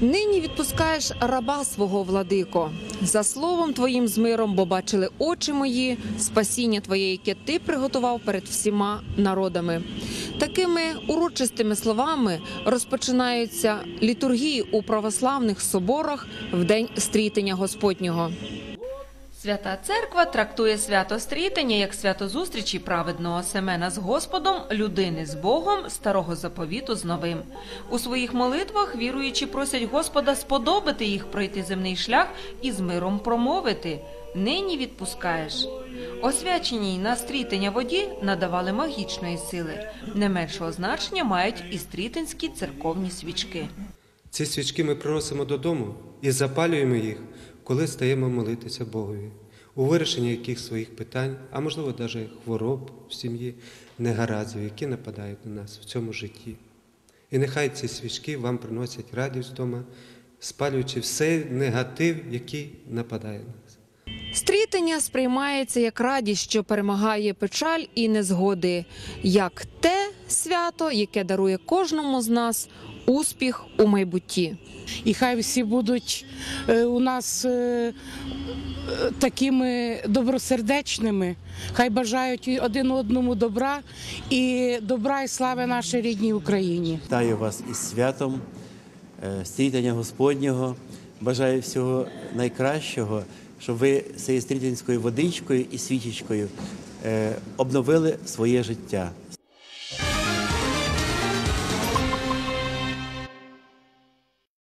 Нині відпускаєш раба свого владико. За словом твоїм з миром, бо бачили очі мої, спасіння твоє, яке ти приготував перед всіма народами. Такими урочистими словами розпочинаються літургії у православних соборах в день стрітення Господнього. Свята церква трактує свято стрітення як свято зустрічі праведного Семена з Господом, людини з Богом, старого заповіту з новим. У своїх молитвах віруючі просять Господа сподобати їх пройти земний шлях і з миром промовити. Нині відпускаєш. Освяченій на стрітення воді надавали магічної сили. Не меншого значення мають і стрітинські церковні свічки. Ці свічки ми приносимо додому і запалюємо їх, коли стаємо молитися Богові, у вирішенні яких своїх питань, а можливо навіть хвороб в сім'ї, негараздів, які нападають на нас в цьому житті. І нехай ці свічки вам приносять радість вдома, спалюючи все негатив, який нападає на нас. Стрітення сприймається як радість, що перемагає печаль і незгоди, як те свято, яке дарує кожному з нас успіх у майбутті. і хай всі будуть е, у нас е, такими добросердечними, хай бажають один одному добра і добра і слави нашій рідній Україні. Вітаю вас із святом е, стрітання Господнього. Бажаю всього найкращого, щоб ви цією стрітянською водичкою і свічечкою обновили своє життя,